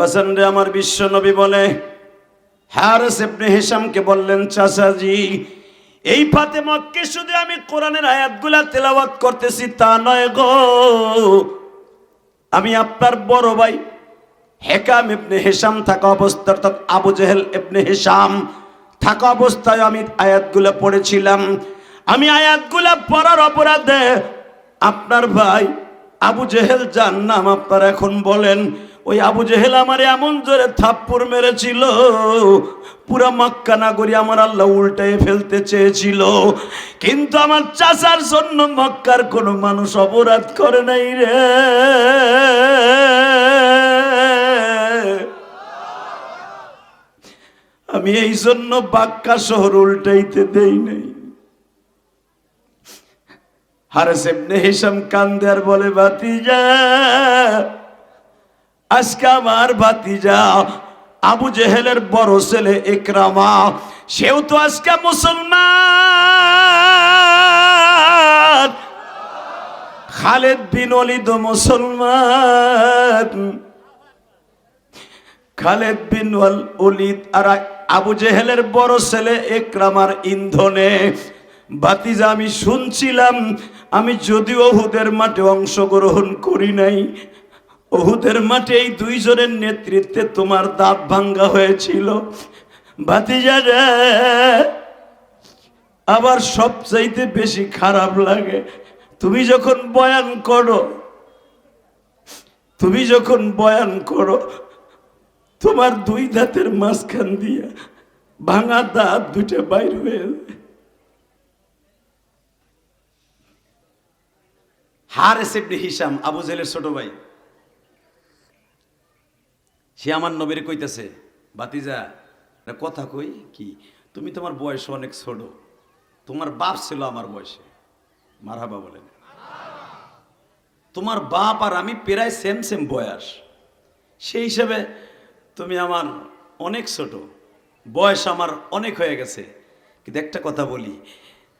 বাসান আমার বিশ্ব নবী বলে, হারেস ইবনে হিসামকে বললেন, চাচাজি, এই ফাতেমাকে শুধু আমি কোরআনের আয়াতগুলা তেলাওয়াত করতেছি তা নয় গো। আমি আপনার বড় ভাই, হেকাম ইবনে হিসাম থাকা অবস্থা অর্থাৎ আবু জেহেল ইবনে হেসাম থাকা অবস্থায় আমি আয়াতগুলা পড়েছিলাম। আমি আয়াতগুলা পড়ার অপরাধে আপনার ভাই আবু জেহেল যার নাম আপনারা এখন বলেন ওই আবু জেহেল আমার এমন জোরে থাপ্পড় মেরেছিল, পুরা মক্কা নাগরী আমার আল্লাহ উল্টায় ফেলতে চেয়েছিল। কিন্তু আমার চাচার জন্য মক্কার কোনো মানুষ অপরাধ করে নাই রে। আমি এই জন্য বাক্কা শহর উল্টাইতে দেই নাই। হারেস এমনি হিসাম আর বলে, ভাতিজা আজকে আমার ভাতিজা আবু জেহেলের বড় ছেলে একরামা, সেও তো আজকে মুসলমান। খালেদ বিন অলিদ মুসলমান। খালেদ বিন অলিদ আর আবু জেহেলের বড় ছেলে একরামার ইন্ধনে। বাতিজা আমি শুনছিলাম, আমি যদিও ওহুদের মাঠে অংশগ্রহণ করি নাই ওহুদের মাঠে এই দুইজনের নেতৃত্বে তোমার দাঁত ভাঙ্গা হয়েছিল ভাতিজা রে, আবার সবচাইতে বেশি খারাপ লাগে, তুমি যখন বয়ান করো, তুমি যখন বয়ান করো, তোমার দুই দাঁতের মাঝখান দিয়া ভাঙা দাঁত দুইটা বাইর হয়ে। হারেস ইবনে হিসাম আবু জেলের ছোট ভাই সে আমার নবীর কইতেছে বাতিজা কথা কই কি, তুমি তোমার বয়স অনেক ছোট, তোমার বাপ ছিল আমার বয়সে। মারহাবা বলেন। তোমার বাপ আর আমি প্রায় সেম সেম বয়স। সেই হিসাবে তুমি আমার অনেক ছোট, বয়স আমার অনেক হয়ে গেছে। কিন্তু একটা কথা বলি,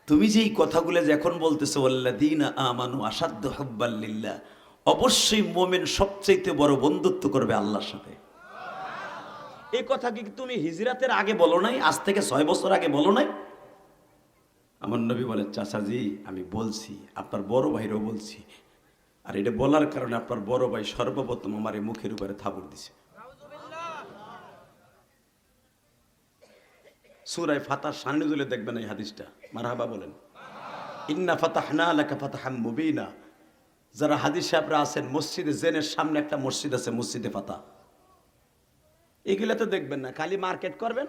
তুমি যে এই কথাগুলো যে এখন বলতেছো দিন আমানু আসাধ্য হব্বাল্লিল্লা অবশ্যই মোমেন সবচাইতে বড় বন্ধুত্ব করবে আল্লাহর সাথে। এই কথা কি তুমি হিজরাতের আগে বলো নাই? আজ থেকে ছয় বছর আগে বলো নাই? আমার নবী বলে চাচাজি, আমি বলছি, আপনার বড় ভাইরও বলছি। আর এটা বলার কারণে আপনার বড় ভাই সর্বপ্রথম আমার এই মুখের উপরে থাবড় দিছে। সুরায় ফাতার সামনে তুলে দেখবেন এই হাদিসটা। মারহাবা বলেন, ইন্না ফাতাহনা লাকা ফাতাহাম মুবিনা। যারা হাদিস সাহেবরা আছেন, মসজিদে জেনের সামনে একটা মসজিদ আছে, মসজিদে ফাতা এগুলা তো দেখবেন না। খালি মার্কেট করবেন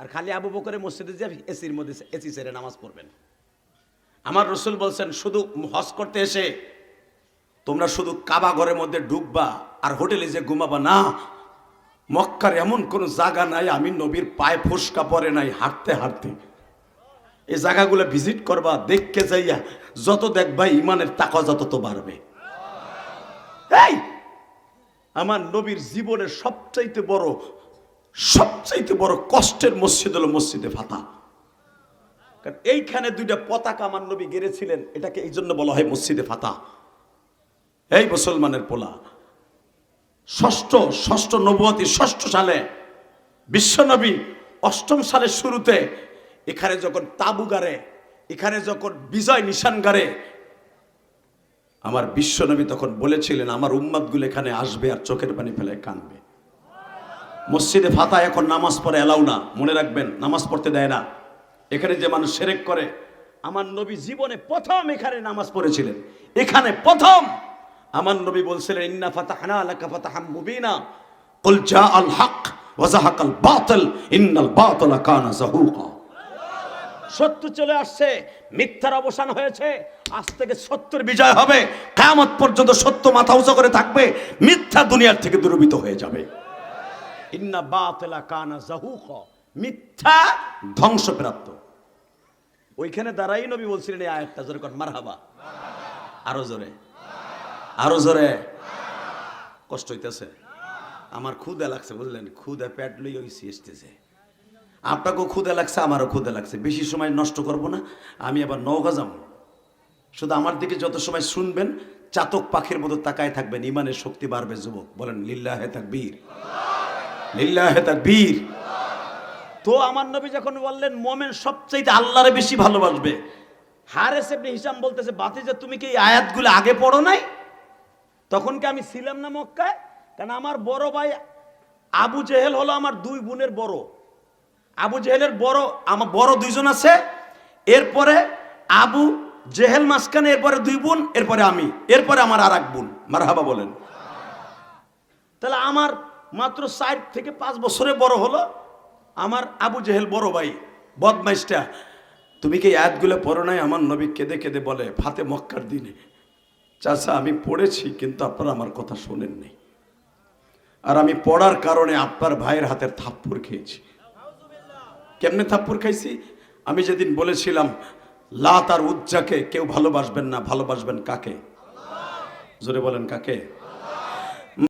আর খালি আবু বকরে মসজিদে যে এসির মধ্যে এসি সেরে নামাজ পড়বেন। আমার রসুল বলছেন, শুধু হজ করতে এসে তোমরা শুধু কাবা ঘরের মধ্যে ঢুকবা আর হোটেলে যে ঘুমাবা না। মক্কার এমন কোনো জায়গা নাই, আমি নবীর পায়ে ফুসকা পরে নাই, হাঁটতে হাঁটতে। এই জায়গাগুলো ভিজিট করবা দেখকে যাইয়া যত দেখবা, ইমানের তাকা যত তো বাড়বে। এই আমার নবীর জীবনের সবচাইতে বড় সবচাইতে বড় কষ্টের মসজিদ হলো মসজিদে ফাতা। কারণ এইখানে দুইটা পতাকা আমার নবী গেড়েছিলেন, এটাকে এই জন্য বলা হয় মসজিদে ফাতা। এই মুসলমানের পোলা, ষষ্ঠ ষষ্ঠ নবতী ষষ্ঠ সালে বিশ্বনবী অষ্টম সালের শুরুতে এখানে যখন তাবু গাড়ে, এখানে যখন বিজয় নিশান গাড়ে আমার বিশ্বনবী তখন বলেছিলেন, আমার উম্মাদগুলো এখানে আসবে আর চোখের পানি ফেলে কানবে মসজিদে ফাতা এখন নামাজ পড়ে এলাও না, মনে রাখবেন, নামাজ পড়তে দেয় না। এখানে যে মানুষ সেরেক করে, আমার নবী জীবনে প্রথম এখানে নামাজ পড়েছিলেন, এখানে প্রথম। আমার নবী বলছিলেন, ইন্না ফাতাহনা লাকা ফাতাহাম মুবিনা। কুল জা আল হক ওয়া জাহাকাল ইন্নাল বাতিলা কানা যাহুকা সত্য চলে আসছে, মিথ্যার অবসান হয়েছে, আজ থেকে সত্যের বিজয় হবে কামত পর্যন্ত সত্য মাথা উঁচু করে থাকবে, মিথ্যা দুনিয়ার থেকে দূরীভূত হয়ে যাবে। ইন্না বাতিলা কানা যাহুকা মিথ্যা ধ্বংসপ্রাপ্ত। ওইখানে দাঁড়াই নবী বলছিলেন, এই আয়াতটা জোরে কর, মারহাবা। আরও জোরে। আরও জোরে। কষ্ট হইতেছে। আমার ক্ষুদা লাগছে, বুঝলেন? ক্ষুদা পেট লই ওই এসতেছে আপনাকেও ক্ষুদা লাগছে, আমারও ক্ষুদা লাগছে। বেশি সময় নষ্ট করব না, আমি আবার নৌকা যাব। শুধু আমার দিকে যত সময় শুনবেন, চাতক পাখির মতো তাকায় থাকবেন, ইমানের শক্তি বাড়বে যুবক। বলেন, লিল্লাহে তাকবীর। লিল্লাহে তাকবীর। তো আমার নবী যখন বললেন, মোমেন সবচাইতে আল্লাহরে বেশি ভালোবাসবে। হারেস এমনি হিসাম বলতেছে বাতি যে তুমি কি এই আয়াতগুলো আগে পড়ো নাই? তখন কি আমি ছিলাম না মক্কায়? কারণ আমার বড় ভাই আবু জেহেল হলো আমার দুই বোনের বড়। আবু জেহেলের বড়, আমার বড় দুইজন আছে, এরপরে আবু জেহেল মাসখানে এরপরে দুই বোন, এরপরে আমি, এরপরে আমার আর এক বোন। মারহাবা বলেন। তাহলে আমার মাত্র চার থেকে পাঁচ বছরে বড় হলো, আমার আবু জেহেল বড় ভাই, বদমাইশটা। তুমি কি আয়াতগুলো পড়ো নাই? আমার নবী কেঁদে কেঁদে বলে, ফাতে মক্কার দিনে। চাচা, আমি পড়েছি, কিন্তু আপনারা আমার কথা শোনেননি। আর আমি পড়ার কারণে আপনার ভাইয়ের হাতের থাপ্পড় খেয়েছি। কেমনে থাপ্পড় খাইছি? আমি যেদিন বলেছিলাম লাত আর উজ্জাকে কেউ ভালোবাসবেন না, ভালোবাসবেন কাকে? জোরে বলেন কাকে?